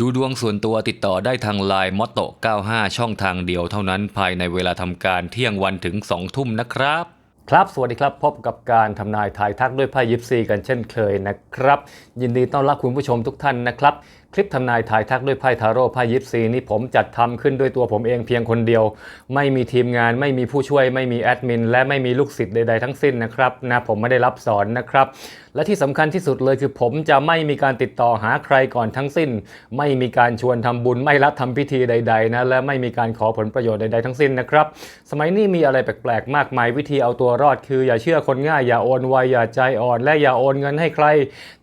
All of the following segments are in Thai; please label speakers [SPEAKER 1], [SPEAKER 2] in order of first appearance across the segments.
[SPEAKER 1] ดูดวงส่วนตัวติดต่อได้ทางไลน์มอตโต95 ช่องทางเดียวเท่านั้นภายในเวลาทำการเที่ยงวันถึง 2 ทุ่มนะครับ ครับสวัสดีครับพบกับการทำนายทายทักด้วยไพ่ยิปซีกันเช่นเคยนะครับ ยินดีต้อนรับคุณผู้ชมทุกท่านนะครับ คลิปทำนายทายทักด้วยไพ่ทาโร่ไพ่ยิปซีนี่ผมจัดทำขึ้นด้วยตัวผมเองเพียงคนเดียว ไม่มีทีมงาน ไม่มีผู้ช่วย ไม่มีแอดมิน และไม่มีลูกศิษย์ใดๆทั้งสิ้นนะครับนะผมไม่ได้รับสอนนะครับ และที่สำคัญที่สุดเลยคือผมจะไม่มีการติดต่อหาใครก่อนทั้งสิ้น ไม่มีการชวนทำบุญ ไม่รับทำพิธีใด ๆ นะ และไม่มีการขอผลประโยชน์ใดๆทั้งสิ้นนะครับ สมัยนี้มีอะไรแปลกๆ มากมายวิธีเอาตัวรอดคือ อย่าเชื่อคนง่าย อย่าโอนไวอย่าใจอ่อน และอย่าโอนเงินให้ใคร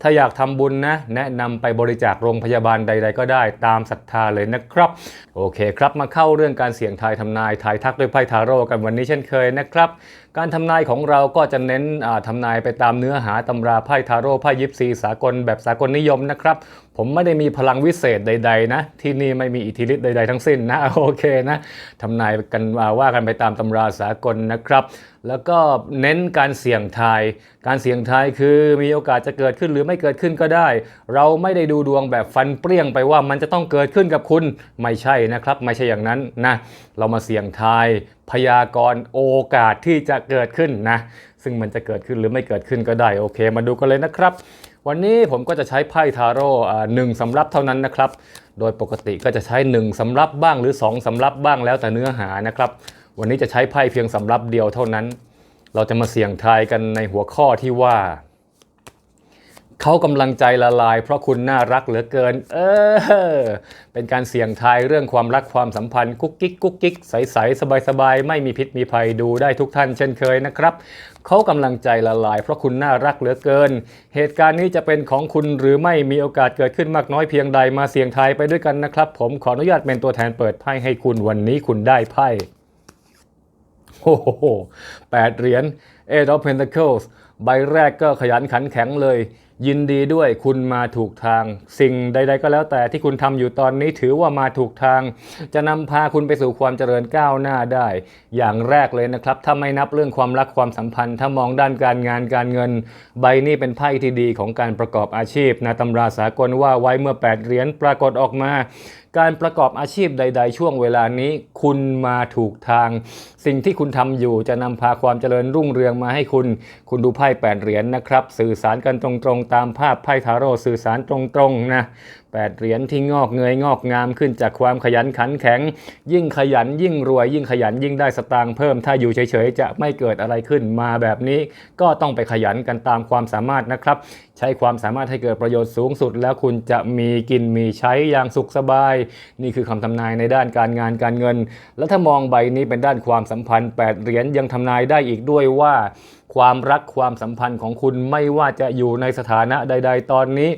[SPEAKER 1] ถ้าอยากทำบุญนะ แนะนำไปบริจาคโรงพยาบาลบานใด ๆ ก็ได้ตามศรัทธาเลยนะครับ โอเคครับมาเข้าเรื่องการเสี่ยงทายทำนายทายทักด้วยไพ่ทาโร่กันวันนี้เช่นเคยนะครับ การทำนายของเราก็จะเน้นทำนายไปตามเนื้อหาตำราไพ่ทาโร่ไพ่ยิปซีสากลแบบสากลนิยมนะครับ ผมไม่ได้มีพลังวิเศษใด ๆ นะ ที่นี่ไม่มีอิทธิฤทธิ์ใด ๆ ทั้งสิ้นนะโอเคนะทำนายกันมาว่ากันไปตามตำราสากลนะครับแล้วก็เน้นการเสี่ยงทาย การเสี่ยงทายคือมีโอกาสจะเกิดขึ้นหรือไม่เกิดขึ้นก็ได้ เราไม่ได้ดูดวงแบบฟันเปรี้ยงไปว่ามันจะต้องเกิดขึ้นกับคุณ ไม่ใช่นะครับ ไม่ใช่อย่างนั้นนะ เรามาเสี่ยงทาย พยากรณ์โอกาสที่จะเกิดขึ้นนะ ซึ่งมันจะเกิดขึ้นหรือไม่เกิดขึ้นก็ได้ โอเค มาดูกันเลยนะครับ วันนี้ผมก็จะใช้ไพ่ทาโร่หนึ่งสำรับเท่านั้นนะครับ โดยปกติก็จะใช้ 1สำรับบ้างหรือ 2สำรับบ้างแล้วแต่เนื้อหานะครับ วันนี้จะใช้ไพ่เพียงสำรับเดียวเท่านั้น เราจะมาเสี่ยงทายกันในหัวข้อที่ว่า เขากำลังใจละลาย เพราะคุณน่ารักเหลือเกิน เออ เป็นการเสี่ยงทายเรื่องความรักความสัมพันธ์กุ๊กกิ๊กกุ๊กกิ๊กใสๆสบายๆ ไม่มีพิษมีภัยดูได้ทุกท่านเช่นเคยนะครับเขากำลังใจละลาย เพราะคุณน่ารักเหลือเกิน เหตุการณ์นี้จะเป็นของคุณหรือไม่มีโอกาสเกิดขึ้นมากน้อยเพียงใดมาเสี่ยงทายไปด้วยกันนะครับ ผมขออนุญาตเป็นตัวแทนเปิดไพ่ให้คุณวันนี้คุณได้ไพ่โอ้โหแปดเหรียญ Eight of Pentacles ใบแรกก็ขยันขันแข็งเลย ยินดีด้วยคุณมาถูกทาง สิ่งใด ๆ ก็แล้วแต่ที่คุณทำอยู่ตอนนี้ถือว่ามาถูกทาง จะนำพาคุณไปสู่ความเจริญก้าวหน้าได้ อย่างแรกเลยนะครับ ถ้าไม่นับเรื่องความรักความสัมพันธ์ ถ้ามองด้านการงานการเงิน ใบนี้เป็นไพ่ที่ดีของการประกอบอาชีพนะตำราสากลว่าไว้เมื่อ 8 เหรียญปรากฏออกมา การประกอบอาชีพใด ๆ ช่วงเวลานี้ คุณมาถูกทาง สิ่งที่คุณทำอยู่จะนำพาความเจริญรุ่งเรืองมาให้คุณ คุณดูไพ่แปดเหรียญนะครับ สื่อสารกันตรงๆ ตามภาพไพ่ทาโร่สื่อสารตรงๆนะ แปดเหรียญที่งอกเงยงอกงามขึ้นจากความขยันขันแข็ง ยิ่งขยันยิ่งรวย ยิ่งขยันยิ่งได้สตางค์เพิ่ม ถ้าอยู่เฉยๆ จะไม่เกิดอะไรขึ้นมาแบบนี้ ก็ต้องไปขยันกันตามความสามารถนะครับ ใช้ความสามารถให้เกิดประโยชน์สูงสุด แล้วคุณจะมีกินมีใช้อย่างสุขสบาย นี่คือคำทำนายในด้านการงานการเงิน แล้วถ้ามองใบนี้เป็นด้านความสัมพันธ์ 8เหรียญยังทำนายได้อีกด้วยว่าความรักความสัมพันธ์ของคุณไม่ว่าจะอยู่ในสถานะใด ๆ ตอนนี้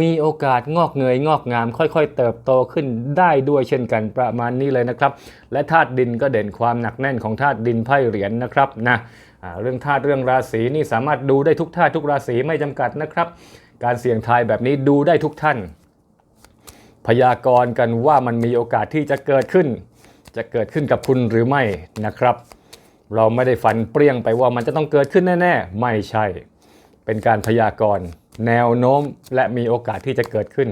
[SPEAKER 1] มีโอกาสงอกเงยงอกงาม ค่อยๆ เติบโตขึ้นได้ด้วยเช่นกันประมาณนี้เลยนะครับ และธาตุดินก็เด่นความหนักแน่นของธาตุดินไพ่เหรียญนะครับนะเรื่องธาตุเรื่องราศีนี่สามารถดูได้ทุกธาตุทุกราศีไม่จำกัดนะครับ การเสี่ยงทายแบบนี้ดูได้ทุกท่าน พยากรณ์กันว่ามันมีโอกาสที่จะเกิดขึ้น จะเกิดขึ้นกับคุณหรือไม่นะครับ เราไม่ได้ฟันเปรี้ยงไปว่ามันจะต้องเกิดขึ้นแน่ ๆ ไม่ใช่ เป็นการพยากรณ์ แนวโน้มและมีโอกาสที่จะเกิดขึ้น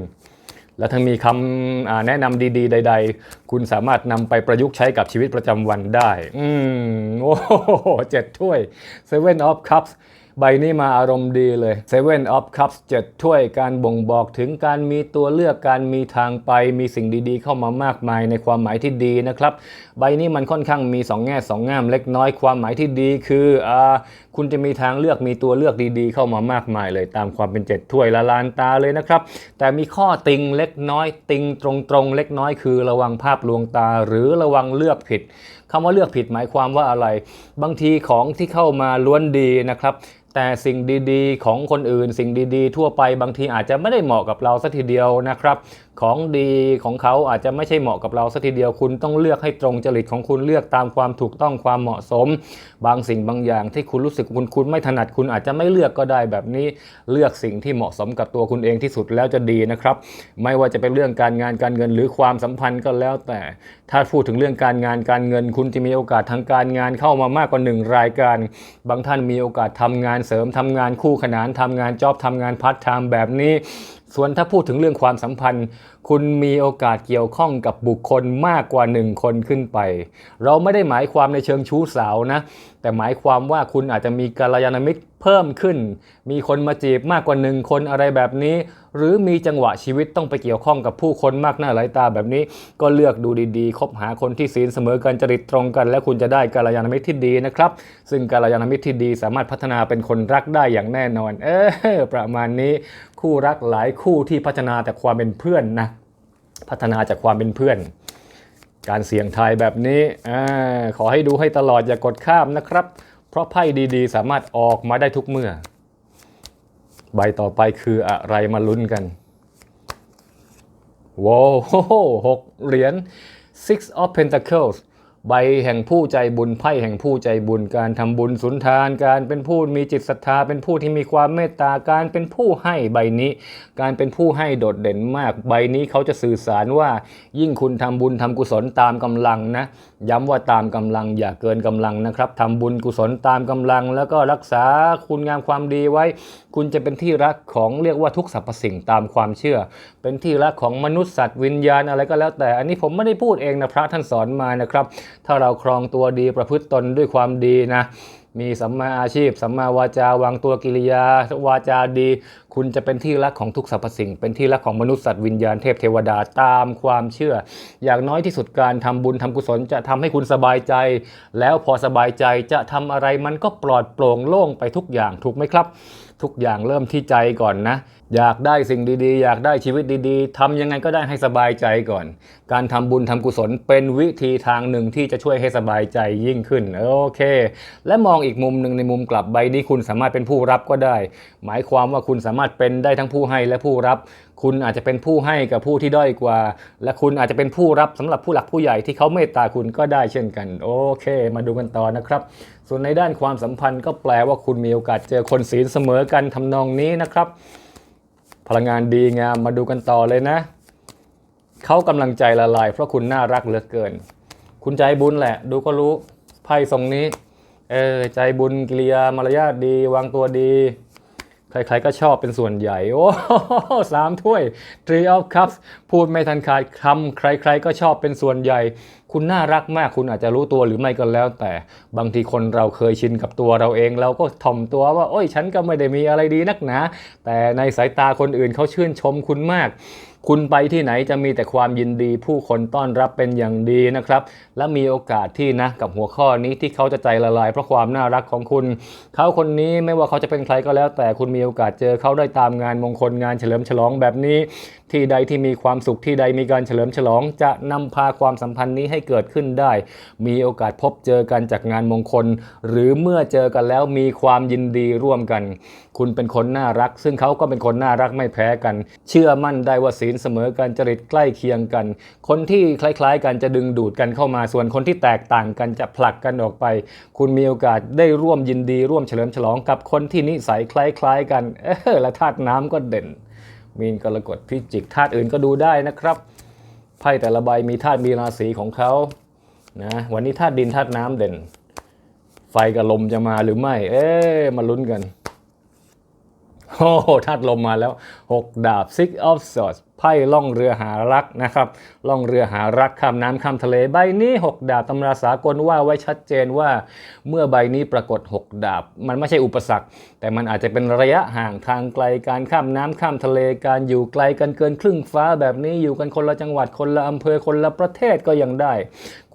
[SPEAKER 1] และทั้งมีคำแนะนำดีๆ ใด ๆ คุณสามารถนำไปประยุกต์ใช้กับชีวิตประจำวันได้ อืม โอ้โหเจ็ดถ้วย Seven of Cups ใบนี้มาอารมณ์ดีเลย Seven of Cups 7 ถ้วยการบ่งบอกถึงการมีตัวเลือกการมีทางไป มีสิ่งดีๆ เข้ามามากมายในความหมายที่ดีนะครับ ใบนี้มันค่อนข้างมี 2 แง่2งามเล็กน้อยความหมายที่ดีคืออ่าคุณจะมีทางเลือกมีตัวเลือกดีๆ เข้ามามากมายเลยตามความเป็น 7 ถ้วยละลานตาเลยนะครับ แต่มีข้อติงเล็กน้อยติงตรงๆ เล็กน้อยคือระวังภาพลวงตา หรือระวังเลือกผิดคำว่าเลือกผิดหมายความว่าอะไร บางทีของที่เข้ามาล้วนดีนะครับ แต่สิ่งดีๆ ของคนอื่น สิ่งดีๆ ทั่วไปบางทีอาจจะไม่ได้เหมาะกับเราสัทีเดียวนะครับของดีของเขาอาจจะไม่ใช่เหมาะกับเราสัทีเดียวคุณต้องเลือกให้ตรงจริตของคุณเลือกตามความถูกต้องความเหมาะสม บางสิ่งบางอย่างที่คุณรู้สึกคุณคุณไม่ถนัดคุณอาจจะไม่เลือกก็ได้แบบนี้เลือกสิ่งที่เหมาะสมกับตัวคุณเองที่สุดแล้วจะดีนะครับ ไม่ว่าจะเป็นเรื่องการงานการเงินหรือความสัมพันธ์ก็แล้วแต่ ถ้าพูดถึงเรื่องการงานการเงิน คุณจะมีโอกาสทางการงานเข้ามามากกว่าหนึ่งรายการ บางท่านมีโอกาสทำงานเสริมทำงานคู่ขนานทำงานจ็อบทำงานพาร์ทไทม์แบบนี้ ส่วนถ้าพูดถึงเรื่องความสัมพันธ์ คุณมีโอกาสเกี่ยวข้องกับบุคคลมากกว่าหนึ่งคนขึ้นไป เราไม่ได้หมายความในเชิงชู้สาวนะ แต่หมายความว่าคุณอาจจะมีกัลยาณมิตรเพิ่มขึ้น มีคนมาจีบมากกว่าหนึ่งคนอะไรแบบนี้ หรือมีจังหวะชีวิตต้องไปเกี่ยวข้องกับผู้คนมากหน้าหลายตาแบบนี้ ก็เลือกดูดีๆ คบหาคนที่ศีลเสมอกันจริตตรงกัน และคุณจะได้กัลยาณมิตรที่ดีนะครับ ซึ่งกัลยาณมิตรที่ดีสามารถพัฒนาเป็นคนรักได้อย่างแน่นอน เออประมาณนี้ คู่รักหลายคู่ที่พัฒนาแต่ความเป็นเพื่อนนะพัฒนาจากความเป็นเพื่อน การเสี่ยงทายแบบนี้อขอให้ดูให้ตลอดอย่ากดข้ามนะครับ เพราะไพ่ดีๆ สามารถออกมาได้ทุกเมื่อ ใบต่อไปคืออะไรมาลุ้นกันว้าวหกเหรียญ six of pentacles ใบแห่งผู้ใจบุญไพ่แห่งผู้ใจบุญการทำบุญสุนทานการเป็นผู้มีจิตศรัทธาเป็นผู้ที่มีความเมตตาการเป็นผู้ให้ใบนี้ การเป็นผู้ให้โดดเด่นมาก ใบนี้เขาจะสื่อสารว่า ยิ่งคุณทำบุญทำกุศลตามกำลังนะ ย้ำว่าตามกำลังอย่าเกินกำลังนะครับทำบุญกุศลตามกำลัง แล้วก็รักษาคุณงามความดีไว้ คุณจะเป็นที่รักของเรียกว่าทุกสรรพสิ่งตามความเชื่อ เป็นที่รักของมนุษย์สัตว์วิญญาณอะไรก็แล้วแต่ อันนี้ผมไม่ได้พูดเองนะพระท่านสอนมานะครับถ้าเราครองตัวดีประพฤติตนด้วยความดีนะมีสัมมาอาชีพ สัมมาวาจาวางตัวกิริยาวาจาดี คุณจะเป็นที่รักของทุกสรรพสิ่ง เป็นที่รักของมนุษย์สัตว์วิญญาณเทพเทวดาตามความเชื่อ อย่างน้อยที่สุดการทำบุญทำกุศลจะทำให้คุณสบายใจ แล้วพอสบายใจจะทำอะไรมันก็ปลอดโปร่งโล่งไปทุกอย่างถูกไหมครับ ทุกอย่างเริ่มที่ใจก่อนนะ อยากได้สิ่งดีๆ อยากได้ชีวิตดีๆทำยังไงก็ได้ให้สบายใจก่อน การทำบุญทำกุศลเป็นวิธีทางหนึ่งที่จะช่วยให้สบายใจยิ่งขึ้น โอเค และมองอีกมุมหนึ่งในมุมกลับใบนี้คุณสามารถเป็นผู้รับก็ได้ หมายความว่าคุณสามารถเป็นได้ทั้งผู้ให้และผู้รับ คุณอาจจะเป็นผู้ให้กับผู้ที่ด้อยกว่า และคุณอาจจะเป็นผู้รับสำหรับผู้หลักผู้ใหญ่ที่เขาเมตตาคุณก็ได้เช่นกัน โอเค มาดูกันต่อนะครับ ส่วนในด้านความสัมพันธ์ก็แปลว่าคุณมีโอกาสเจอคนศีลเสมอกันทำนองนี้นะครับ พลังงานดีงามมาดูกันต่อเลยนะ เขากำลังใจละลายเพราะคุณน่ารักเหลือเกิน คุณใจบุญแหละ ดูก็รู้ไพ่ทรงนี้ เออใจบุญกิริยามารยาทดี วางตัวดี ใครๆก็ชอบเป็นส่วนใหญ่ โอ้โหสามถ้วย Three of Cups พูดไม่ทันขาดคำใครๆก็ชอบเป็นส่วนใหญ่ คุณน่ารักมากคุณอาจจะรู้ตัวหรือไม่ก็แล้ว แต่บางทีคนเราเคยชินกับตัวเราเอง เราก็ถ่อมตัวว่า โอ้ยฉันก็ไม่ได้มีอะไรดีนักหนา แต่ในสายตาคนอื่นเขาชื่นชมคุณมาก คุณไปที่ไหนจะมีแต่ความยินดี ผู้คนต้อนรับเป็นอย่างดีนะครับ และมีโอกาสที่นะกับหัวข้อนี้ที่เขาจะใจละลายเพราะความน่ารักของคุณ เขาคนนี้ไม่ว่าเขาจะเป็นใครก็แล้ว แต่คุณมีโอกาสเจอเขาได้ตามงานมงคลงานเฉลิมฉลองแบบนี้ ที่ใดที่มีความสุขที่ใดมีการเฉลิมฉลอง จะนำพาความสัมพันธ์นี้ให้เกิดขึ้นได้ มีโอกาสพบเจอกันจากงานมงคล หรือเมื่อเจอกันแล้วมีความยินดีร่วมกัน คุณเป็นคนน่ารัก ซึ่งเขาก็เป็นคนน่ารักไม่แพ้กัน เชื่อมั่นได้ว่าศีลเสมอกันจริตใกล้เคียงกัน คนที่คล้ายๆ กันจะดึงดูดกันเข้ามาส่วนคนที่แตกต่างกันจะผลักกันออกไป คุณมีโอกาสได้ร่วมยินดี ร่วมเฉลิมฉลองกับคนที่นิสัยคล้ายๆ กันเออและธาตุน้ำก็เด่น มีนกรกฎพิจิกธาตุอื่นก็ดูได้นะครับไพ่แต่ละใบมีธาตุมีราศีของเขานะวันนี้ธาตุดินธาตุน้ำเด่น ไฟกับลมจะมาหรือไม่ เอ๊ะมาลุ้นกันโอ้ธาตุลมมาแล้ว 6 ดาบ six of swords ไพ่ล่องเรือหารักนะครับ ล่องเรือหารักข้ามน้ำข้ามทะเลใบนี้ 6 ดาบตำราสากลว่าไว้ชัดเจนว่า เมื่อใบนี้ปรากฏ 6 ดาบ มันไม่ใช่อุปสรรค แต่มันอาจจะเป็นระยะห่างทางไกลการข้ามน้ำข้ามทะเลการอยู่ไกลกันเกินครึ่งฟ้าแบบนี้อยู่กันคนละจังหวัดคนละอำเภอคนละประเทศก็ยังได้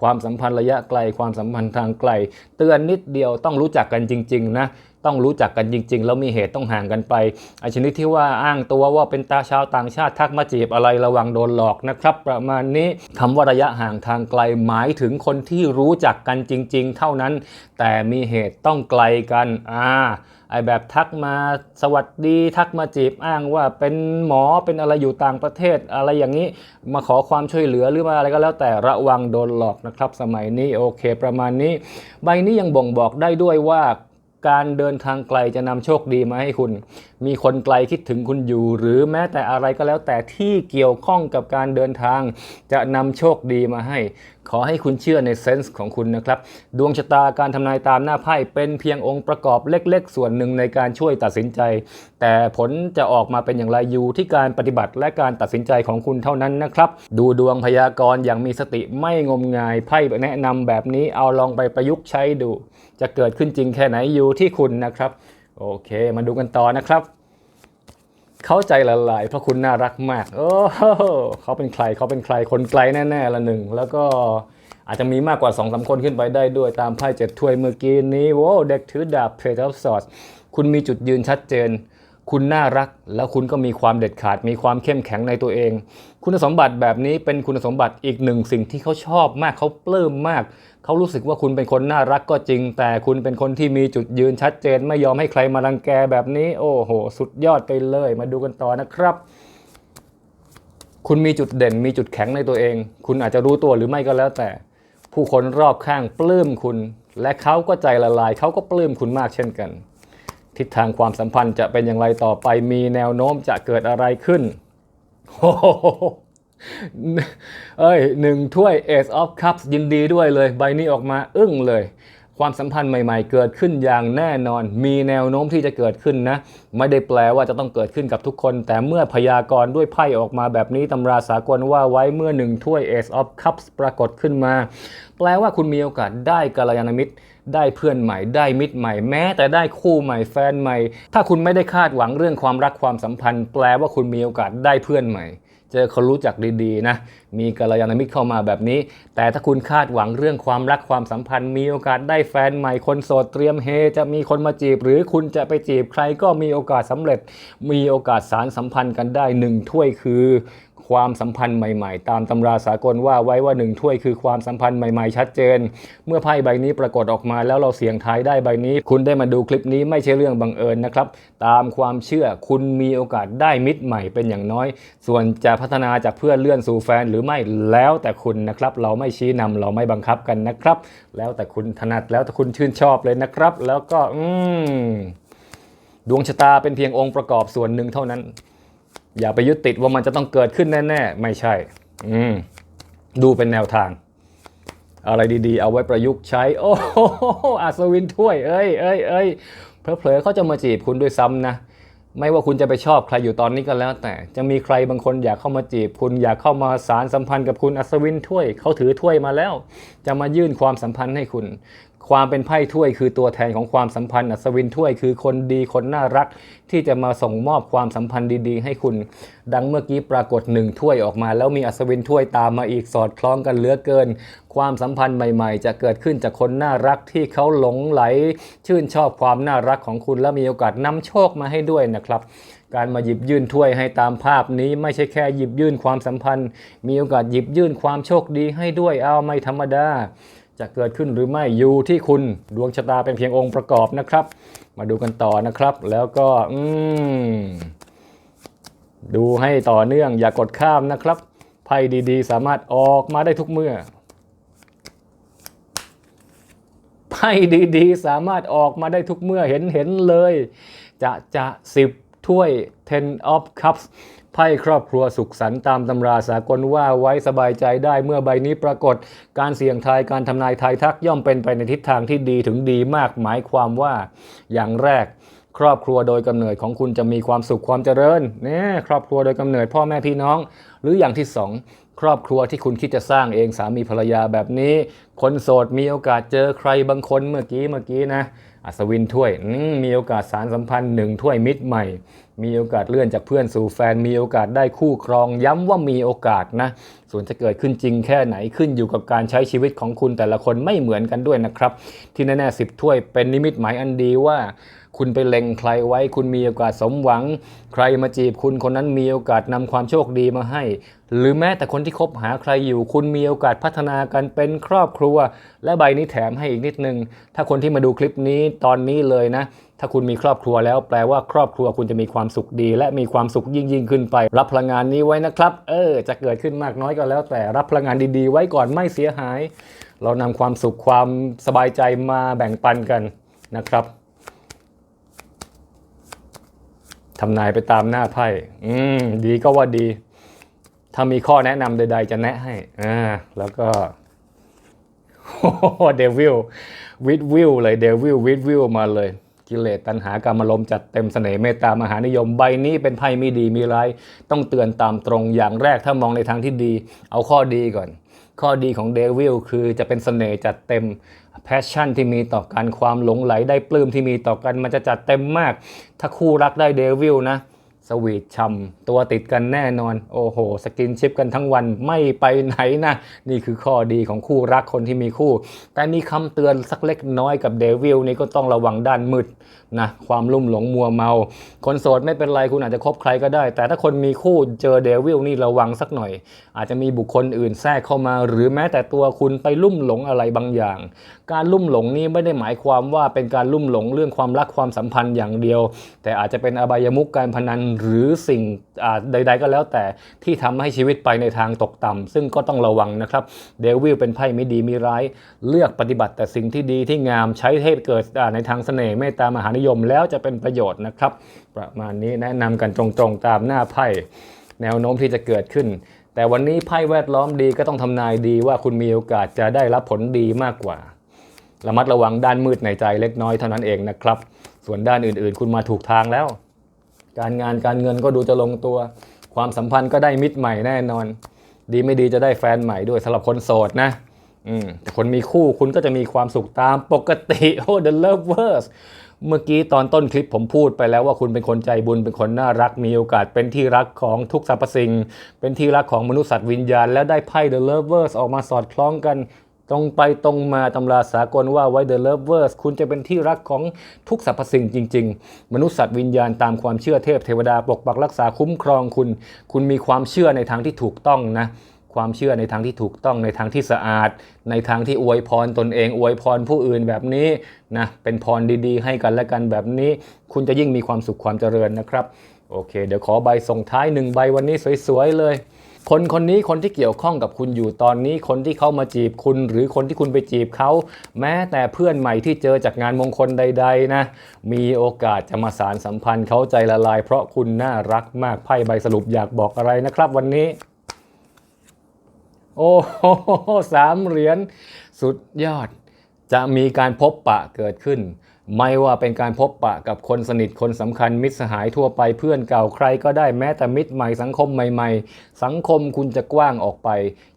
[SPEAKER 1] ความสัมพันธ์ระยะไกลความสัมพันธ์ทางไกล เตือนนิดเดียวต้องรู้จักกันจริง ๆ นะต้องรู้จักกันจริง ๆ แล้วมีเหตุต้องห่างกันไปไอชนิดที่ว่าอ้างตัวว่าเป็นตาชาวต่างชาติทักมาจีบอะไรระวังโดนหลอกนะครับ ประมาณนี้คำว่าระยะห่างทางไกลหมายถึงคนที่รู้จักกันจริง ๆ เท่านั้น แต่มีเหตุต้องไกลกันอ่าไอแบบทักมาสวัสดีทักมาจีบอ้างว่าเป็นหมอเป็นอะไรอยู่ต่างประเทศ อะไรอย่างนี้มาขอความช่วยเหลือหรือว่าอะไรก็แล้วแต่ระวังโดนหลอกนะครับ สมัยนี้โอเค ประมาณนี้ ใบนี้ยังบ่งบอกได้ด้วยว่า การเดินทางไกลจะนำโชคดีมาให้คุณ มีคนไกลคิดถึงคุณอยู่ หรือแม้แต่อะไรก็แล้วแต่ที่เกี่ยวข้องกับการเดินทาง จะนำโชคดีมาให้ ขอให้คุณเชื่อในเซนส์ของคุณนะครับ ดวงชะตาการทำนายตามหน้าไพ่เป็นเพียงองค์ประกอบเล็กๆ ส่วนหนึ่งในการช่วยตัดสินใจ แต่ผลจะออกมาเป็นอย่างไรอยู่ที่การปฏิบัติและการตัดสินใจของคุณเท่านั้นนะครับ ดูดวงพยากรณ์อย่างมีสติไม่งมงายไพ่แนะนำแบบนี้เอาลองไปประยุกต์ใช้ดู จะเกิดขึ้นจริงแค่ไหนอยู่ที่คุณนะครับ โอเค มาดูกันต่อนะครับ เข้าใจละลายเพราะคุณน่ารักมาก โอ้โหเขาเป็นใครเขาเป็นใครคนไกลแน่ๆละหนึ่งแล้วก็อาจจะมีมากกว่า2อสคนขึ้นไปได้ด้วยตามไพ่เจ็ดถ้วยเมื่อกี้นี้โว้เด็กถือดาบเพจอฟสอดคุณมีจุดยืนชัดเจน คุณน่ารัก แล้วคุณก็มีความเด็ดขาด มีความเข้มแข็งในตัวเอง คุณสมบัติแบบนี้เป็นคุณสมบัติอีกหนึ่งสิ่งที่เขาชอบมากเขาปลื้มมาก เขารู้สึกว่าคุณเป็นคนน่ารักก็จริง แต่คุณเป็นคนที่มีจุดยืนชัดเจน ไม่ยอมให้ใครมารังแกแบบนี้ โอ้โห สุดยอดไปเลย มาดูกันต่อนะครับ คุณมีจุดเด่นมีจุดแข็งในตัวเอง คุณอาจจะรู้ตัวหรือไม่ก็แล้วแต่ ผู้คนรอบข้างปลื้มคุณ และเขาก็ใจละลายเขาก็ปลื้มคุณมากเช่นกัน ทิศทางความสัมพันธ์จะเป็นอย่างไรต่อไปมีแนวโน้มจะเกิดอะไรขึ้นโอ้โห เอ้ยหนึ่งถ้วย Ace of Cups ยินดีด้วยเลย ใบนี้ออกมาอึ้งเลย ความสัมพันธ์ใหม่ๆ เกิดขึ้นอย่างแน่นอน มีแนวโน้มที่จะเกิดขึ้นนะ ไม่ได้แปลว่าจะต้องเกิดขึ้นกับทุกคน แต่เมื่อพยากรณ์ด้วยไพ่ออกมาแบบนี้ตำราสากลว่าไว้เมื่อหนึ่งถ้วย Ace of Cups ปรากฏขึ้นมา แปลว่าคุณมีโอกาสได้กัลยาณมิตรได้เพื่อนใหม่ได้มิตรใหม่แม้ แต่ได้คู่ใหม่แฟนใหม่ ถ้าคุณไม่ได้คาดหวังเรื่องความรักความสัมพันธ์ แปลว่าคุณมีโอกาสได้เพื่อนใหม่ เจอคนรู้จักดีๆนะ มีกัลยาณมิตรเข้ามาแบบนี้ แต่ถ้าคุณคาดหวังเรื่องความรักความสัมพันธ์ มีโอกาสได้แฟนใหม่คนโสดเตรียมเฮ จะมีคนมาจีบ หรือคุณจะไปจีบใครก็มีโอกาสสำเร็จ มีโอกาสสารสัมพันธ์กันได้หนึ่งถ้วยคือ ความสัมพันธ์ใหม่ๆ ตามตำราสากลว่าไว้ว่าหนึ่งถ้วยคือความสัมพันธ์ใหม่ๆ ชัดเจน เมื่อไพ่ใบนี้ปรากฏออกมาแล้วเราเสี่ยงทายได้ใบนี้ คุณได้มาดูคลิปนี้ไม่ใช่เรื่องบังเอิญนะครับ ตามความเชื่อคุณมีโอกาสได้มิตรใหม่เป็นอย่างน้อย ส่วนจะพัฒนาจากเพื่อนเลื่อนสู่แฟนหรือไม่แล้วแต่คุณนะครับ เราไม่ชี้นำเราไม่บังคับกันนะครับ แล้วแต่คุณถนัดแล้วแต่คุณชื่นชอบเลยนะครับ แล้วก็อืมดวงชะตาเป็นเพียงองค์ประกอบส่วนหนึ่งเท่านั้น อย่าไปยึดติดว่ามันจะต้องเกิดขึ้นแน่ๆ ไม่ใช่ อืม ดูเป็นแนวทาง อะไรดีๆ เอาไว้ประยุกต์ใช้ โอ้โหอัศวินถ้วย เอ้ยเอ้ยเอ้ยเผลอๆเขาจะมาจีบคุณด้วยซ้ำนะ ไม่ว่าคุณจะไปชอบใครอยู่ตอนนี้ก็แล้ว แต่ จะมีใครบางคนอยากเข้ามาจีบ คุณอยากเข้ามาสารสัมพันธ์กับคุณอัศวินถ้วย เขาถือถ้วยมาแล้ว จะมายื่นความสัมพันธ์ให้คุณ ความเป็นไพ่ถ้วยคือตัวแทนของความสัมพันธ์อัศวินถ้วยคือคนดีคนน่ารัก ที่จะมาส่งมอบความสัมพันธ์ดีๆ ให้คุณ ดังเมื่อกี้ปรากฏหนึ่งถ้วยออกมา แล้วมีอัศวินถ้วยตามมาอีกสอดคล้องกันเหลือเกิน ความสัมพันธ์ใหม่ๆ จะเกิดขึ้นจากคนน่ารักที่เขาหลงไหล ชื่นชอบความน่ารักของคุณและมีโอกาสนำโชคมาให้ด้วยนะครับการมาหยิบยื่นถ้วยให้ตามภาพนี้ไม่ใช่แค่หยิบยื่นความสัมพันธ์ มีโอกาสหยิบยื่นความโชคดีให้ด้วยเอาไม่ธรรมดา จะเกิดขึ้นหรือไม่อยู่ที่คุณดวงชะตาเป็นเพียงองค์ประกอบนะครับ มาดูกันต่อนะครับ แล้วก็อืมดูให้ต่อเนื่องอย่ากดข้ามนะครับไพ่ดีๆ สามารถออกมาได้ทุกเมื่อไพ่ดีๆ สามารถออกมาได้ทุกเมื่อเห็นเห็นเลย จะจะสิบถ้วย ten of cups ไพ่ครอบครัวสุขสันต์ตามตำราสากลว่าไว้สบายใจได้เมื่อใบนี้ปรากฏ การเสี่ยงทายการทำนายทายทักย่อมเป็นไปในทิศทางที่ดีถึงดีมากหมายความว่า อย่างแรก ครอบครัวโดยกำเนิดของคุณจะมีความสุขความเจริญเนี่ยครอบครัวโดยกำเนิดพ่อแม่พี่น้อง หรืออย่างที่สองครอบครัวที่คุณคิดจะสร้างเองสามีภรรยาแบบนี้ คนโสดมีโอกาสเจอใครบางคนเมื่อกี้เมื่อกี้นะอัศวินถ้วยมมีโอกาสสารสัมพันธ์หนึ่งถ้วยมิตรใหม่ มีโอกาสเลื่อนจากเพื่อนสู่แฟน มีโอกาสได้คู่ครอง ย้ำว่ามีโอกาสนะ ส่วนจะเกิดขึ้นจริงแค่ไหนขึ้นอยู่กับการใช้ชีวิตของคุณแต่ละคนไม่เหมือนกันด้วยนะครับ ที่แน่ๆสิบถ้วยเป็นนิมิตหมายอันดีว่า คุณไปเล็งใครไว้ คุณมีโอกาสสมหวัง ใครมาจีบคุณคนนั้นมีโอกาสนำความโชคดีมาให้ หรือแม้แต่คนที่คบหาใครอยู่ คุณมีโอกาสพัฒนากันเป็นครอบครัว และใบนี้แถมให้อีกนิดนึง ถ้าคนที่มาดูคลิปนี้ตอนนี้เลยนะ ถ้าคุณมีครอบครัวแล้วแปลว่าครอบครัวคุณจะมีความสุขดี และมีความสุขยิ่งยิ่งขึ้นไป รับพลังงานนี้ไว้นะครับ เออ จะเกิดขึ้นมากน้อยก็แล้ว แต่รับพลังงานดีๆ ไว้ก่อนไม่เสียหาย เรานำความสุขความสบายใจมาแบ่งปันกันนะครับ ทำนายไปตามหน้าไพ่ อืม ดีก็ว่าดี ถ้ามีข้อแนะนำใด ๆ จะแนะให้ อ่า แล้วก็เดวิลวิดวิลเลย เดวิลวิดวิลมาเลย กิเลสตัณหากรรมลมจัดเต็มเสน่ห์เมตตามหานิยมใบนี้เป็นไพ่ไม่ดีมีร้ายต้องเตือนตามตรงอย่างแรกถ้ามองในทางที่ดี เอาข้อดีก่อน ข้อดีของเดวิลคือจะเป็นเสน่ห์จัดเต็มแพชชั่นที่มีต่อกันความหลงไหลได้ปลื้มที่มีต่อกันมันจะจัดเต็มมาก ถ้าคู่รักได้เดวิลนะ สวีทช่ำตัวติดกันแน่นอน โอ้โห สกินชิปกันทั้งวันไม่ไปไหนนะ นี่คือข้อดีของคู่รักคนที่มีคู่ แต่มีคำเตือนสักเล็กน้อยกับเดวิลนี่ก็ต้องระวังด้านมืดนะความลุ่มหลงมัวเมา คนโสดไม่เป็นไรคุณอาจจะคบใครก็ได้ แต่ถ้าคนมีคู่เจอเดวิลนี่ระวังสักหน่อย อาจจะมีบุคคลอื่นแทรกเข้ามา หรือแม้แต่ตัวคุณไปลุ่มหลงอะไรบางอย่าง การลุ่มหลงนี่ไม่ได้หมายความว่าเป็นการลุ่มหลงเรื่องความรักความสัมพันธ์อย่างเดียว แต่อาจจะเป็นอบายมุกการพนันหรือสิ่งใด ๆ ก็แล้วแต่ที่ทำให้ชีวิตไปในทางตกต่ำซึ่งก็ต้องระวังนะครับเดวิลเป็นไพ่ไม่ดีมีร้าย เลือกปฏิบัติแต่สิ่งที่ดีที่งามใช้ให้เกิดในทางเสน่ห์เมตตามหานิยมแล้วจะเป็นประโยชน์นะครับ ประมาณนี้แนะนำกันตรงๆตามหน้าไพ่แนวโน้มที่จะเกิดขึ้น แต่วันนี้ไพ่แวดล้อมดีก็ต้องทำนายดีว่าคุณมีโอกาสจะได้รับผลดีมากกว่าระมัดระวังด้านมืดในใจเล็กน้อยเท่านั้นเองนะครับ ส่วนด้านอื่นๆ คุณมาถูกทางแล้ว การงานการเงินก็ดูจะลงตัว ความสัมพันธ์ก็ได้มิตรใหม่แน่นอน ดีไม่ดีจะได้แฟนใหม่ด้วยสำหรับคนโสดนะอืมแต่คนมีคู่คุณก็จะมีความสุขตามปกติโอ้ the lovers เมื่อกี้ตอนต้นคลิปผมพูดไปแล้วว่าคุณเป็นคนใจบุญเป็นคนน่ารักมีโอกาสเป็นที่รักของทุกสรรพสิ่ง เป็นที่รักของมนุษย์สัตว์วิญญาณ แล้วได้ไพ่ the lovers ออกมาสอดคล้องกัน ตรงไปตรงมาตำราสากลว่าไว้ the lovers คุณจะเป็นที่รักของทุกสรรพสิ่งจริง ๆ มนุษย์สัตว์วิญญาณตามความเชื่อเทพเทวดาปกปักรักษาคุ้มครองคุณ คุณมีความเชื่อในทางที่ถูกต้องนะ ความเชื่อในทางที่ถูกต้องในทางที่สะอาด ในทางที่อวยพรตนเอง อวยพรผู้อื่นแบบนี้นะเป็นพรดีๆ ให้กันและกันแบบนี้ คุณจะยิ่งมีความสุขความเจริญนะครับโอเค เดี๋ยวขอใบส่งท้ายหนึ่งใบวันนี้สวยๆเลย คนคนนี้คนที่เกี่ยวข้องกับคุณอยู่ตอนนี้ คนที่เข้ามาจีบคุณ หรือคนที่คุณไปจีบเขาแม้แต่เพื่อนใหม่ที่เจอจากงานมงคลใด ๆ นะ มีโอกาสจะมาสารสัมพันธ์เขาใจละลาย เพราะคุณน่ารักมากไพ่ใบสรุปอยากบอกอะไรนะครับ วันนี้ โอ้โหสามเหรียญสุดยอด จะมีการพบปะเกิดขึ้น ไม่ว่าเป็นการพบปะกับคนสนิทคนสำคัญมิตรสหายทั่วไปเพื่อนเก่าใครก็ได้แม้แต่มิตรใหม่สังคมใหม่ ๆ สังคมคุณจะกว้างออกไป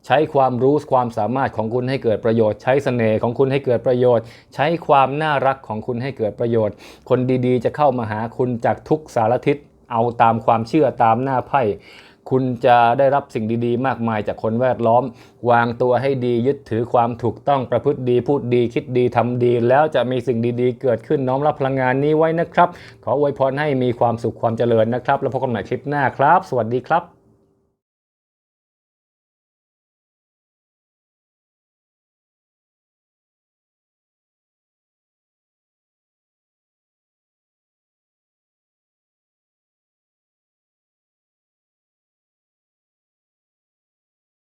[SPEAKER 1] ใช้ความรู้ความสามารถของคุณให้เกิดประโยชน์ ใช้เสน่ห์ของคุณให้เกิดประโยชน์ ใช้ความน่ารักของคุณให้เกิดประโยชน์ คนดีๆ จะเข้ามาหาคุณจากทุกสารทิศเอาตามความเชื่อตามหน้าไพ่ คุณจะได้รับสิ่งดีๆ มากมายจากคนแวดล้อม วางตัวให้ดียึดถือความถูกต้องประพฤติดี พูดดีคิดดีทำดี แล้วจะมีสิ่งดีๆ เกิดขึ้นน้อมรับพลังงานนี้ไว้นะครับ ขออวยพรให้มีความสุขความเจริญนะครับ แล้วพบกันใหม่คลิปหน้าครับ สวัสดีครับ